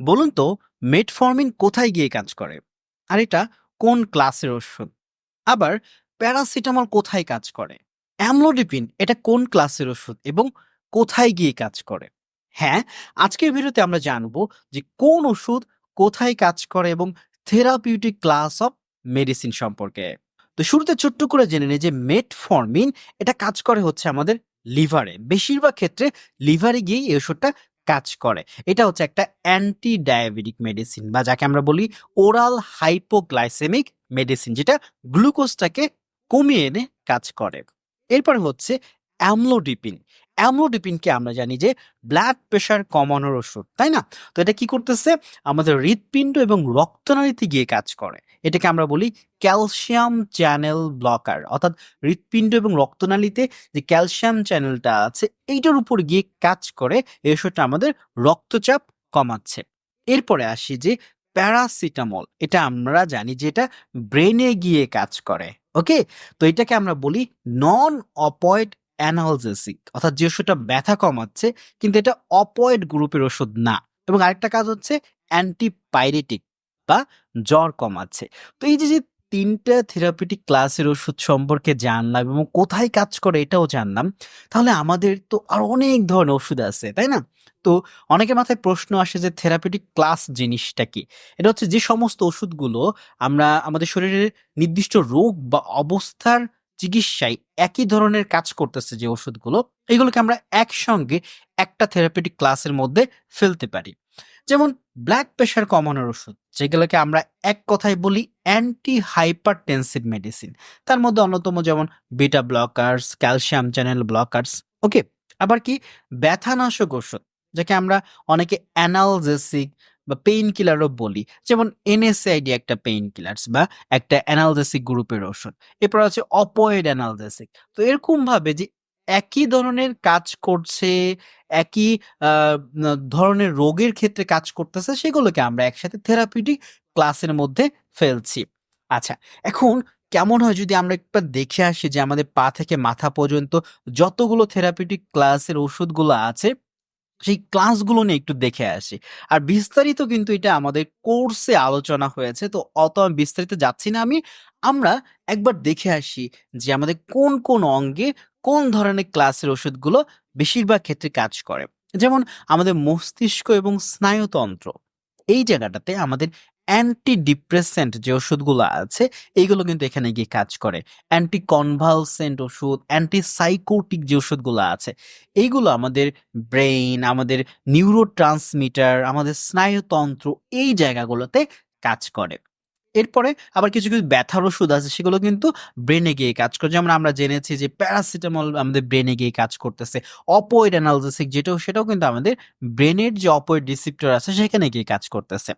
বলুন তো মেটফর্মিন কোথায় গিয়ে কাজ করে? আর এটা কোন ক্লাসের ওষুধ? আবার প্যারাসিটামল কোথায় কাজ করে? অ্যামলোডিপিন এটা কোন ক্লাসের ওষুধ এবং কোথায় গিয়ে কাজ করে? হ্যাঁ আজকের ভিডিওতে আমরা জানব যে কোন ওষুধ কোথায় কাজ করে এবং থেরাপিউটিক ক্লাস অফ মেডিসিন সম্পর্কে। তো শুরুতে ছোট্ট করে জেনে নিই যে মেটফর্মিন এটা কাজ করে হচ্ছে আমাদের লিভারে বেশিরভাগ ক্ষেত্রে লিভারে গিয়ে এই ওষুধটা কাজ করে। এটা হচ্ছে একটা অ্যান্টি ডায়াবেটিক মেডিসিন বা যাকে আমরা বলি ওরাল হাইপোগ্লাইসেমিক মেডিসিন যেটা গ্লুকোজটাকে কমিয়ে এনে কাজ করে। এরপরে হচ্ছে অ্যামলোডিপিন। অ্যামলোডিপিনকে আমরা জানি যে ব্লাড প্রেশার কমানোর ওষুধ, তাই না? তো এটা কি করতেছে? আমাদের হৃৎপিণ্ড এবং রক্তনালীতে গিয়ে কাজ করে। এটাকে আমরা বলি ক্যালসিয়াম চ্যানেল ব্লকার। অর্থাৎ হৃৎপিণ্ড এবং রক্তনালীতে যে ক্যালসিয়াম চ্যানেলটা আছে, এইটার উপর গিয়ে কাজ করে, এই ওষুধটা আমাদের রক্তচাপ কমাচ্ছে। এরপরে আসি যে প্যারাসিটামল। এটা আমরা জানি যে এটা ব্রেনে গিয়ে কাজ করে, ওকে? তো এটাকে আমরা বলি নন অপয়েড অ্যানালজেসিক অর্থাৎ যে ওষুধটা ব্যথা কমাচ্ছে, কিন্তু এটা অপয়েড গ্রুপের ওষুধ না। এবং আরেকটা কাজ হচ্ছে অ্যান্টিপাইরেটিক বা জ্বর কমাচ্ছে। তো এই যে যে তিনটা থেরাপিউটিক ক্লাসের ওষুধ সম্পর্কে জানলাম এবং কোথায় কাজ করে এটাও জানলাম, তাহলে আমাদের তো আরও অনেক ধরনের ওষুধ আছে, তাই না? তো অনেকের মাথায় প্রশ্ন আসে যে থেরাপিউটিক ক্লাস জিনিসটা কি? এটা হচ্ছে যে সমস্ত ওষুধগুলো আমরা আমাদের শরীরের নির্দিষ্ট রোগ বা অবস্থার চিকিৎসায় একই ধরনের কাজ করতেছে যে ওষুধগুলো, এগুলোকে আমরা একসঙ্গে একটা থেরাপিউটিক ক্লাসের মধ্যে ফেলতে পারি। যেমন ব্লাড প্রেশার কমানোর ওষুধ, যেগুলোকে আমরা এক কথায় বলি অ্যান্টি হাইপারটেনসিভ মেডিসিন তার মধ্যে অন্যতম যেমন beta blockers calcium channel blockers okay আবার কি? ব্যথানাশক ওষুধ, যাকে আমরা অনেকে অ্যানালজেসিক বা পেইন কিলারও বলি। যেমন এনএসআইডি একটা পেইন কিলার্স বা একটা অ্যানালজেসিক গ্রুপের ওষুধ। এরপর আছে অপয়েড অ্যানালজেসিক তো এরকম ভাবে যে একই ধরনের কাজ করছে, একই ধরনের রোগের ক্ষেত্রে কাজ করতেছে, সেগুলোকে আমরা একসাথে থেরাপিউটিক ক্লাসের মধ্যে ফেলছি। আচ্ছা এখন কেমন হয় যদি আমরা একবার দেখে আসি যে আমাদের পা থেকে মাথা পর্যন্ত যতগুলো থেরাপিউটিক ক্লাসের ওষুধগুলো আছে সেই ক্লাসগুলো নিয়ে একটু দেখে আসি। আর বিস্তারিত কিন্তু এটা আমাদের কোর্সে আলোচনা হয়েছে, তো অত আমি বিস্তারিত যাচ্ছি না আমি। আমরা একবার দেখে আসি যে আমাদের কোন কোন অঙ্গে কোন ধরনের ক্লাসের ওষুধগুলো বেশিরভাগ ক্ষেত্রে কাজ করে। যেমন আমাদের মস্তিষ্ক এবং স্নায়ুতন্ত্র। এই জায়গাটাতে আমাদের অ্যান্টি ডিপ্রেসেন্ট যে ওষুধগুলো আছে, এইগুলো কিন্তু এখানে গিয়ে কাজ করে। অ্যান্টি কনভালসেন্ট ওষুধ অ্যান্টি সাইকোটিক যে ওষুধগুলো আছে, এইগুলো আমাদের ব্রেইন আমাদের নিউরো ট্রান্সমিটার আমাদের স্নায়ুতন্ত্র এই জায়গাগুলোতে কাজ করে। এরপরে আবার কিছু কিছু ব্যথার ওষুধ আছে, সেগুলো কিন্তু ব্রেনে গিয়ে কাজ করে। যেমন আমরা জেনেছি যে প্যারাসিটামল আমাদের ব্রেনে গিয়ে কাজ করতেছে। অপয়েড অ্যানালজেসিক যেটাও, সেটাও কিন্তু আমাদের ব্রেনের যে অপয়েড রিসিপ্টর আছে, সেখানে গিয়ে কাজ করতেছে।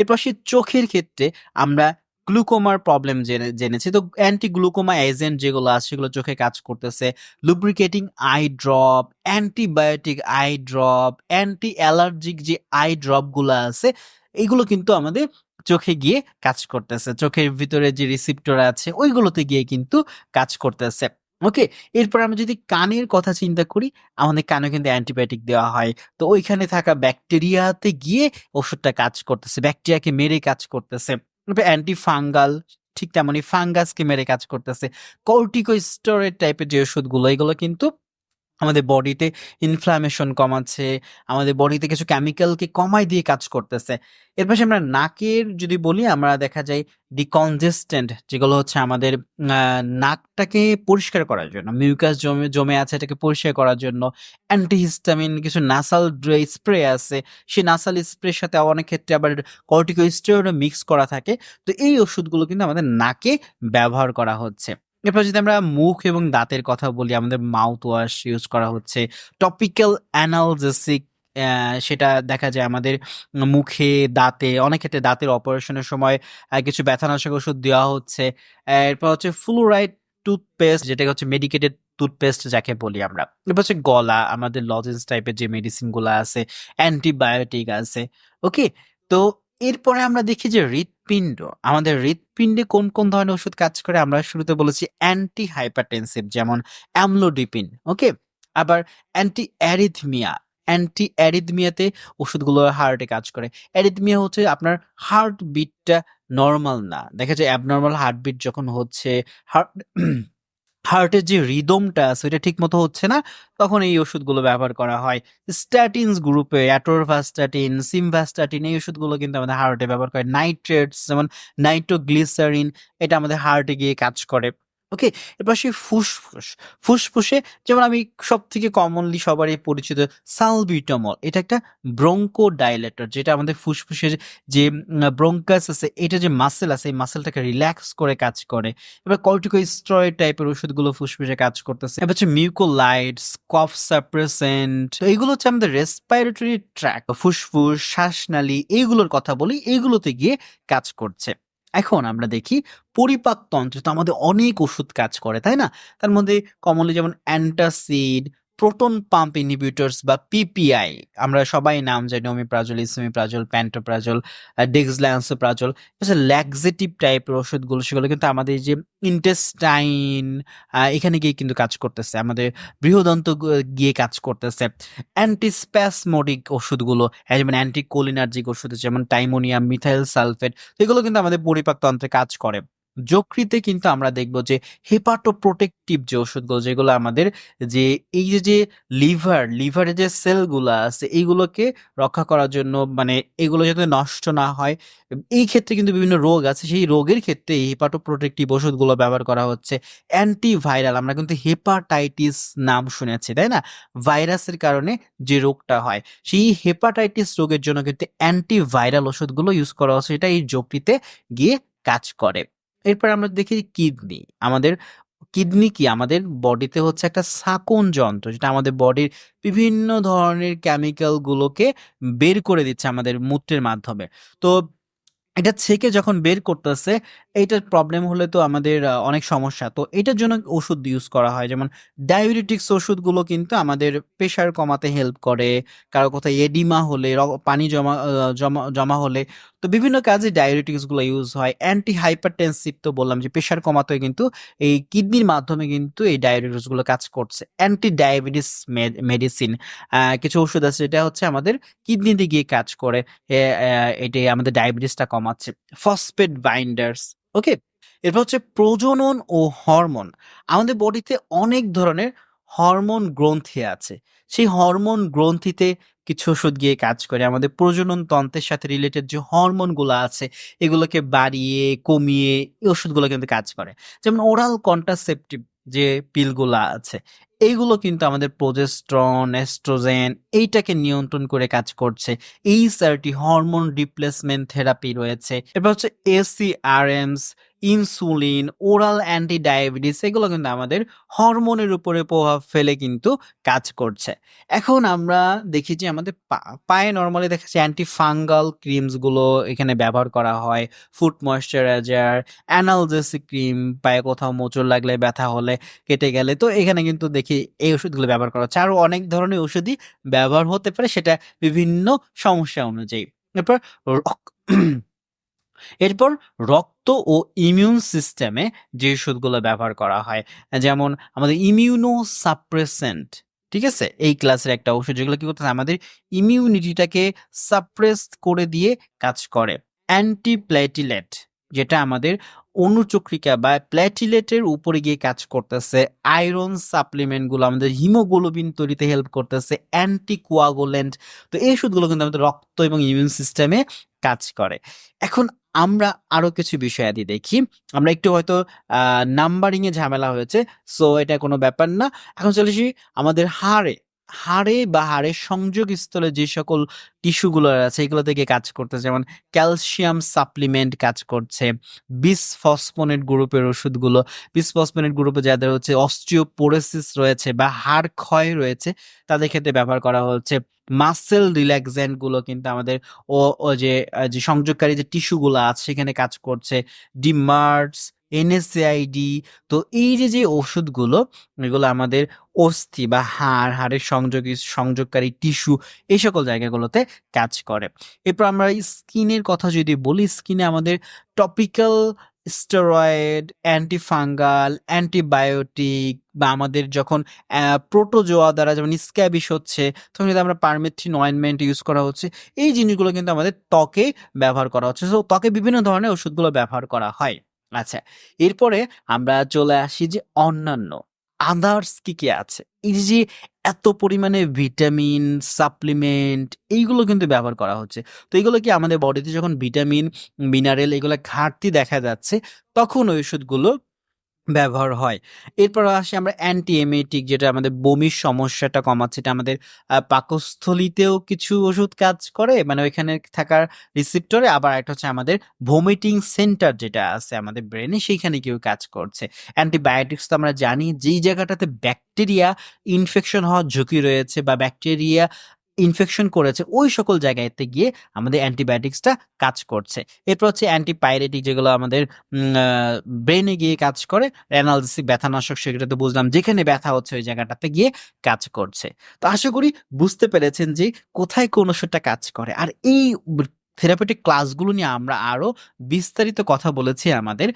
এরপর সে চোখের ক্ষেত্রে আমরা গ্লুকোমার প্রবলেম জেনে, জেনেছি। তো অ্যান্টি গ্লুকোমা এজেন্ট যেগুলো আছে, সেগুলো চোখে কাজ করতেছে। Lubricating eye drop antibiotic eye drop antiallergic যে আই ড্রপগুলো আছে, এগুলো কিন্তু আমাদের চোখে গিয়ে কাজ করতেছে। চোখের ভিতরে যে রিসিপ্টর আছে, ওইগুলোতে গিয়ে কিন্তু কাজ করতেছে। ওকে এরপর আমরা যদি কানের কথা চিন্তা করি, আমাদের কানে কিন্তু অ্যান্টিবায়োটিক দেওয়া হয়। তো ওইখানে থাকা ব্যাকটেরিয়াতে গিয়ে ওষুধটা কাজ করতেছে। ব্যাকটেরিয়াকে মেরে কাজ করতেছে। অ্যান্টি ফাঙ্গাল ঠিক তেমনই ফাঙ্গাসকে মেরে কাজ করতেছে। কর্টিকোস্টেরয়েড টাইপের যে ওষুধগুলো, এগুলো কিন্তু আমাদের বডিতে ইনফ্লামেশন কমাচ্ছে, আমাদের বডিতে কিছু কেমিক্যালকে কমাই দিয়ে কাজ করতেছে। এর পাশে আমরা নাকের যদি বলি, আমরা দেখা যায় ডিকনজেস্টেন্ট যেগুলো হচ্ছে আমাদের নাকটাকে পরিষ্কার করার জন্য মিউকাস জমে জমে আছে এটাকে পরিষ্কার করার জন্য অ্যান্টিহিস্টামিন কিছু নাসাল স্প্রে আছে, সেই নাসাল স্প্রের সাথে অনেক ক্ষেত্রে আবার কর্টিকোস্টেরয়েডও মিক্স করা থাকে। তো এই ওষুধগুলো কিন্তু আমাদের নাকে ব্যবহার করা হচ্ছে। এরপর যদি আমরা মুখ এবং দাঁতের কথা বলি, আমাদের মাউথ ওয়াশ ইউজ করা হচ্ছে। টপিক্যাল অ্যানালজেসিক সেটা দেখা যায় আমাদের মুখে, দাঁতে, অনেক ক্ষেত্রে দাঁতের অপারেশনের সময় কিছু ব্যথানাশক ওষুধ দেওয়া হচ্ছে। এরপর হচ্ছে ফ্লুরাইড টুথপেস্ট যেটা হচ্ছে মেডিকেটেড টুথপেস্ট যাকে বলি আমরা। এরপর হচ্ছে গলা, আমাদের লজেন্স টাইপের যে মেডিসিনগুলো আছে অ্যান্টিবায়োটিক আছে। ওকে তো এরপরে আমরা দেখি যে হৃৎপিণ্ড, আমাদের হৃৎপিণ্ডে কোন কোন ধরনের ওষুধ কাজ করে আমরা শুরুতে বলেছি অ্যান্টি হাইপারটেনসিভ যেমন অ্যামলোডিপিন ওকে আবার অ্যান্টি অ্যারিথমিয়া অ্যান্টি অ্যারিথমিয়াতে ওষুধগুলো হার্টে কাজ করে। অ্যারিথমিয়া হচ্ছে আপনার হার্ট বিটটা নরমাল না। দেখা যায় অ্যাবনরমাল হার্টবিট যখন হচ্ছে হার্ট হার্টের যে রিদমটা আছে ওইটা ঠিকমতো হচ্ছে না, তখন এই ওষুধগুলো ব্যবহার করা হয়। স্ট্যাটিনস গ্রুপে অ্যাটোরভাস্টাটিন, সিমভাস্টাটিন এই ওষুধগুলো কিন্তু আমাদের হার্টে ব্যবহার করে। নাইট্রেটস যেমন নাইট্রোগ্লিসারিন এটা আমাদের হার্টে গিয়ে কাজ করে। ওকে? এরপর আসি ফুসফুস। ফুসফুসে যেমন আমি সবথেকে কমনলি সবারই পরিচিত সালবিউটামল। এটা একটা ব্রঙ্কোডাইলেটর যেটা আমাদের ফুসফুসের যে ব্রঙ্কাস আছে এটা যে মাসেল আছে এই মাসেলটাকে রিল্যাক্স করে কাজ করে। এবার কর্টিকোস্টেরয়েড টাইপের ওষুধগুলো ফুসফুসে কাজ করতেছে। এবার হচ্ছে মিউকোলাইটস, কফ সাপ্রেসেন্ট এইগুলো হচ্ছে আমাদের রেসপাইরেটরি ট্র্যাক ফুসফুস, শ্বাসনালী এইগুলোর কথা বলি এইগুলোতে গিয়ে কাজ করছে। এখন আমরা দেখি পরিপাকতন্ত্রে তো আমাদের অনেক ওষুধ কাজ করে, তাই না? তার মধ্যে কমনলি যেমন অ্যান্টাসিড, প্রোটন পাম্প ইনহিবিটরস বা পিপিআই আমরা সবাই নাম জানি omeprazole, esomeprazole, pantoprazole, dexlansoprazole laxative টাইপের ওষুধগুলো সেগুলো কিন্তু আমাদের যে ইন্টেস্টাইন এখানে গিয়ে কিন্তু কাজ করতেছে। আমাদের বৃহদন্ত গিয়ে কাজ করতেছে। অ্যান্টিস্প্যাসমোডিক ওষুধগুলো যেমন অ্যান্টিকোলিনার্জিক ওষুধ যেমন টাইমোনিয়াম, মিথাইল সালফেট এগুলো কিন্তু আমাদের পরিপাকতন্ত্রে কাজ করে। যকৃতে কিন্তু আমরা দেখব যে হেপাটোপ্রোটেক্টিভ যে ওষুধগুলো যেগুলো আমাদের যে এই যে, যে লিভার, লিভারে যে সেলগুলো আছে এইগুলোকে রক্ষা করার জন্য মানে এগুলো যাতে নষ্ট না হয় এই ক্ষেত্রে কিন্তু বিভিন্ন রোগ আছে সেই রোগের ক্ষেত্রে এই হেপাটোপ্রোটেক্টিভ ওষুধগুলো ব্যবহার করা হচ্ছে। অ্যান্টিভাইরাল আমরা কিন্তু হেপাটাইটিস নাম শুনেছি, তাই না? ভাইরাসের কারণে যে রোগটা হয় সেই হেপাটাইটিস রোগের জন্য কিন্তু অ্যান্টিভাইরাল ওষুধগুলো ইউজ করা হচ্ছে এটা এই যকৃতে গিয়ে কাজ করে। এরপর আমরা দেখি কিডনি। আমাদের কিডনি কি? আমাদের বডিতে হচ্ছে একটা শাকন যন্ত্র, যেটা আমাদের বডির বিভিন্ন ধরনের কেমিক্যালগুলোকে বের করে দিচ্ছে আমাদের মূত্রের মাধ্যমে। তো এটা ছেঁকে যখন বের করতেছে এইটার প্রবলেম হলে তো আমাদের অনেক সমস্যা। তো এটার জন্য ওষুধ ইউজ করা হয়। যেমন ডায়াবেটিক্স ওষুধগুলো কিন্তু আমাদের প্রেশার কমাতে হেল্প করে। কারও কোথাও এডিমা হলে পানি জমা জমা জমা হলে তো বিভিন্ন কাজে ডায়াবেটিকসগুলো ইউজ হয়। অ্যান্টি হাইপারটেনসিভ তো বললাম যে প্রেশার কমাতেও কিন্তু এই কিডনির মাধ্যমে কিন্তু এই ডায়াবেটিকসগুলো কাজ করছে। অ্যান্টি ডায়াবেটিস মেড মেডিসিন কিছু ওষুধ আছে যেটা হচ্ছে আমাদের কিডনিতে গিয়ে কাজ করে। এটি আমাদের ডায়াবেটিসটা কমাচ্ছে। ফসফেট বাইন্ডার্স ওকে? এরপর হচ্ছে প্রজনন ও হরমোন। আমাদের বডিতে অনেক ধরনের হরমোন গ্রন্থি আছে। সেই হরমোন গ্রন্থিতে কিছু ওষুধ গিয়ে কাজ করে। আমাদের প্রজনন তন্ত্রের সাথে রিলেটেড যে হরমোনগুলো আছে এগুলোকে বাড়িয়ে, কমিয়ে এই ওষুধগুলো কিন্তু কাজ করে। যেমন ওরাল কন্ট্রাসেপ্টিভ যে পিলগুলা আছে এইগুলো কিন্তু আমাদের প্রোজেস্ট্রন এস্ট্রোজেন এইটাকে নিয়ন্ত্রণ করে কাজ করছে। এইচআরটি হরমোন রিপ্লেসমেন্ট থেরাপি রয়েছে। এরপর হচ্ছে ACRMS, insulin, oral anti diabetes এগুলো কিন্তু আমাদের হরমোনের উপরে প্রভাব ফেলে কিন্তু কাজ করছে। এখন আমরা দেখি যে আমাদের পায়ে নরমালি দেখা যাচ্ছে অ্যান্টি ফাঙ্গাল ক্রিমসগুলো এখানে ব্যবহার করা হয়। ফুড ময়েশ্চারাইজার, অ্যানালজেসিক ক্রিম পায়ে কোথাও মোচড় লাগলে, ব্যথা হলে, কেটে গেলে তো এখানে কিন্তু দেখি এই ওষুধগুলো ব্যবহার করা হচ্ছে। আরও অনেক ধরনের ওষুধই ব্যবহার হতে পারে সেটা বিভিন্ন সমস্যা অনুযায়ী। এরপর এরপর রক্ত ও ইমিউন সিস্টেমে যে ওষুধগুলো ব্যবহার করা হয়, যেমন আমাদের ইমিউনো সাপ্রেসেন্ট ঠিক আছে? এই ক্লাসের একটা ওষুধ যেগুলো কি করতেছে আমাদের ইমিউনিটিটাকে সাপ্রেস করে দিয়ে কাজ করে। অ্যান্টিপ্লেটিলেট যেটা আমাদের অনুচক্রিকা বা প্ল্যাটিলেটের উপরে গিয়ে কাজ করতেছে। আয়রন সাপ্লিমেন্টগুলো আমাদের হিমোগ্লোবিন তৈরিতে হেল্প করতেছে। অ্যান্টিকোয়াগুলেন্ট তো এই ওষুধগুলো কিন্তু আমাদের রক্ত এবং ইমিউন সিস্টেমে কাজ করে। এখন আমরা আরও কিছু বিষয়াদি দেখি। আমরা একটু হয়তো নাম্বারিং এ ঝামেলা হয়েছে। সো এটা কোনো ব্যাপার না। এখন চলে আসি আমাদের হাড়ে। হাড়ে বা হাড়ের সংযোগস্থলে যে সকল টিস্যু গুলো আছে, এগুলো থেকে কাজ করতে যেমন ক্যালসিয়াম সাপ্লিমেন্ট কাজ করছে। বিসফসফোনেট গ্রুপের ওষুধগুলো বিসফসফোনেট গ্রুপে যাদের হচ্ছে অস্টিওপোরোসিস রয়েছে বা হাড় ক্ষয় রয়েছে, তাদের ক্ষেত্রে ব্যবহার করা হচ্ছে। মাসল রিল্যাক্সেন্টগুলো কিন্তু আমাদের ও যে যে সংযোগকারী যে টিস্যু গুলা আছে সেখানে কাজ করছে। ডিমার্টস, এনএসএআইডি তো এই যে, যে ওষুধগুলো এগুলো আমাদের অস্থি বা হাড়, হাড়ের সংযোগী সংযোগকারী টিস্যু এই সকল জায়গাগুলোতে কাজ করে। এরপর আমরা স্কিনের কথা যদি বলি স্কিনে আমাদের টপিক্যাল স্টেরয়েড, অ্যান্টিফাঙ্গাল, অ্যান্টিবায়োটিক বা আমাদের যখন প্রোটোজোয়া দ্বারা যেমন স্ক্যাবিস হচ্ছে, তখন কিন্তু আমরা পারমেথ্রিন অয়েনমেন্ট ইউজ করা হচ্ছে। এই জিনিসগুলো কিন্তু আমাদের ত্বকে ব্যবহার করা হচ্ছে। সো ত্বকে বিভিন্ন ধরনের ওষুধগুলো ব্যবহার করা হয়। আচ্ছা, এরপরে আমরা চলে আসি যে অন্যান্য আদার্স কি, কি আছে? এই যে, এত পরিমাণে ভিটামিন, সাপ্লিমেন্ট এইগুলো কিন্তু ব্যবহার করা হচ্ছে। তো এগুলো কি আমাদের বডিতে যখন ভিটামিন, মিনারেল এগুলো ঘাটতি দেখা যাচ্ছে, তখন ওই ওষুধগুলো ব্যবহার হয়। এরপর আসি আমরা অ্যান্টি এমেটিক যেটা আমাদের বমির সমস্যাটা কমাচ্ছে। এটা আমাদের পাকস্থলীতেও কিছু ওষুধ কাজ করে, মানে ওইখানে থাকা রিসেপ্টরে আবার একটা হচ্ছে আমাদের ভমিটিং সেন্টার যেটা আছে আমাদের ব্রেনে সেইখানে কেউ কাজ করছে। অ্যান্টিবায়োটিক্স তো আমরা জানি যেই জায়গাটাতে ব্যাকটেরিয়া ইনফেকশন হওয়ার ঝুঁকি রয়েছে বা ব্যাকটেরিয়া ইনফেকশন করেছে, ওই সকল জায়গাতে গিয়ে আমাদের অ্যান্টিবায়োটিক্সটা কাজ করছে। এরপর হচ্ছে অ্যান্টিপাইরেটিক যেগুলো আমাদের ব্রেনে গিয়ে কাজ করে। অ্যানালজিসিক ব্যথানাশক সেটা তো বুঝলাম, যেখানে ব্যথা হচ্ছে ওই জায়গাটাতে গিয়ে কাজ করছে। তো আশা করি বুঝতে পেরেছেন যে কোথায় কোন ওষুধটা কাজ করে। আর এই থেরাপিউটিক ক্লাসগুলো নিয়ে আমরা আরও বিস্তারিত কথা বলেছি আমাদের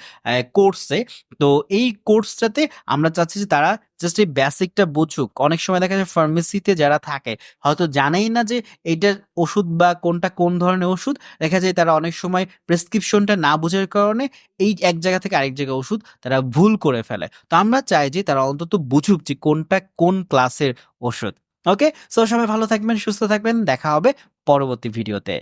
কোর্সে। তো এই কোর্সটাতে আমরা চাচ্ছি যে তারা জাস্ট এই বেসিকটা বুঝুক। অনেক সময় দেখা যায় ফার্মেসিতে যারা থাকে হয়তো জানেই না যে এইটার ওষুধ বা কোনটা কোন ধরনের ওষুধ। দেখা যায় তারা অনেক সময় প্রেসক্রিপশনটা না বোঝার কারণে এই এক জায়গা থেকে আরেক জায়গায় ওষুধ তারা ভুল করে ফেলে। তো আমরা চাই যে তারা অন্তত বুঝুক যে কোনটা কোন ক্লাসের ওষুধ। ওকে? সো সবাই ভালো থাকবেন, সুস্থ থাকবেন। দেখা হবে পরবর্তী ভিডিওতে।